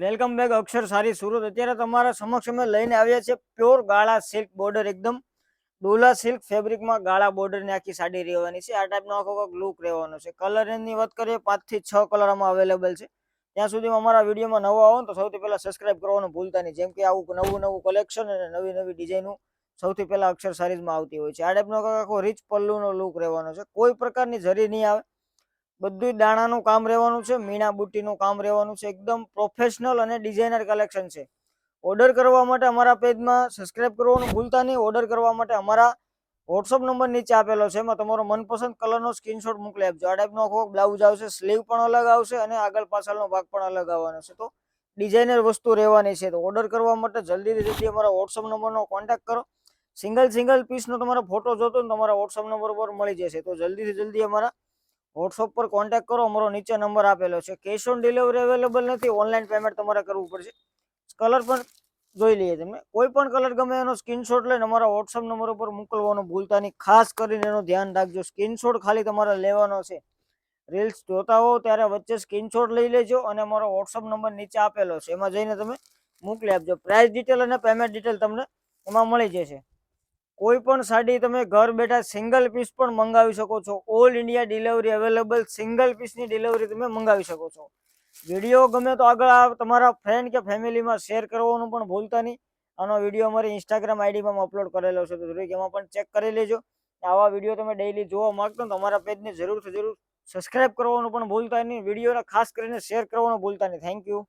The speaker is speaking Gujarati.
વેલકમ બેક, અક્ષર સારી સુરત. અત્યારે તમારા સમક્ષ અમે લઈને આવ્યા છે પ્યોર ગાળા સિલ્ક બોર્ડર એકદમ. ડોલા સિલ્ક ફેબ્રિકમાં ગાળા બોર્ડરની આખી સાડી રહેવાની છે. આ ટાઈપનો આખો કોઈક લુક રહેવાનો છે. કલરની વાત કરીએ પાંચથી છ કલર આમાં અવેલેબલ છે. ત્યાં સુધીમાં અમારા વિડીયોમાં નવા આવો તો સૌથી પહેલાં સબસ્ક્રાઇબ કરવાનું ભૂલતા નહીં. જેમ કે આવું નવું નવું કલેક્શન અને નવી નવી ડિઝાઇનનું સૌથી પહેલાં અક્ષર સારીઝમાં આવતી હોય છે. આ ટાઈપનો આખો રીચ પલ્લુનો લુક રહેવાનો છે. કોઈ પ્રકારની જરી નહીં આવે. બધું દાણાનું કામ રહેવાનું છે, મીણા બુટ્ટીનું કામ રહેવાનું છે, એકદમ પ્રોફેશનલ અને ડિઝાઇનર કલેક્શન છે. ઓર્ડર કરવા માટે અમારા પેજમાં સબસ્ક્રાઇબ કરવાનું ભૂલતા નહીં. ઓર્ડર કરવા માટે અમારા વોટ્સઅપ નંબર નીચે આપેલો છે. એમાં તમારો મનપસંદ કલરનો સ્ક્રીનશોટ મોકલી આપજો. આ ટાઈપનો આખો બ્લાઉઝ આવશે સ્લીવ પણ અલગ આવશે અને આગળ પાછળનો ભાગ પણ અલગ આવવાનો છે. તો ડિઝાઇનર વસ્તુ રહેવાની છે. તો ઓર્ડર કરવા માટે જલ્દીથી જલ્દી અમારા વોટ્સઅપ નંબરનો કોન્ટેક્ટ કરો. સિંગલ સિંગલ પીસનો તમારો ફોટો જોતો તમારા વોટ્સઅપ નંબર પર મળી જશે. તો જલ્દીથી જલ્દી અમારા વોટ્સઅપ પર કોન્ટેક્ટ કરો, અમારો નીચે નંબર આપેલો છે. કેશ ઓન ડિલિવરી અવેલેબલ નથી ઓનલાઈન પેમેન્ટ તમારે કરવું પડશે. કલર પણ જોઈ લઈએ તમે. કોઈ પણ કલર ગમે એનો સ્ક્રીનશોટ લઈને અમારા વોટ્સઅપ નંબર ઉપર મોકલવાનું ભૂલતા નહીં ખાસ કરીને એનું ધ્યાન રાખજો. સ્ક્રીનશોટ ખાલી તમારે લેવાનો છે. રીલ્સ જોતા હોવ ત્યારે વચ્ચે સ્ક્રીનશોટ લઈ લેજો અને અમારો વોટ્સઅપ નંબર નીચે આપેલો છે. એમાં જઈને તમે મોકલી આપજો. પ્રાઇસ ડિટેલ અને પેમેન્ટ ડિટેલ તમને એમાં મળી જશે. કોઈ પણ સાડી તમે ઘર બેઠા સિંગલ પીસ પણ મંગાવી શકો છો. All India delivery available single પીસની delivery તમે મંગાવી શકો છો. વીડિયો ગમે તો આગળ તમારા ફ્રેન્ડ કે ફેમિલીમાં શેર કરવાનું પણ ભૂલતા નહીં. આનો વીડિયો અમારી ઇન્સ્ટાગ્રામ આઈડીમાં અપલોડ કરેલો છે, તો જરૂર એમાં પણ ચેક કરી લેજો. આવા વીડિયો તમે ડેઈલી જોવા માંગતો તો અમારા પેજને જરૂરથી જરૂર સબસ્ક્રાઇબ કરવાનું પણ ભૂલતા નહીં. વિડીયોને ખાસ કરીને શેર કરવાનું ભૂલતા નહીં. Thank you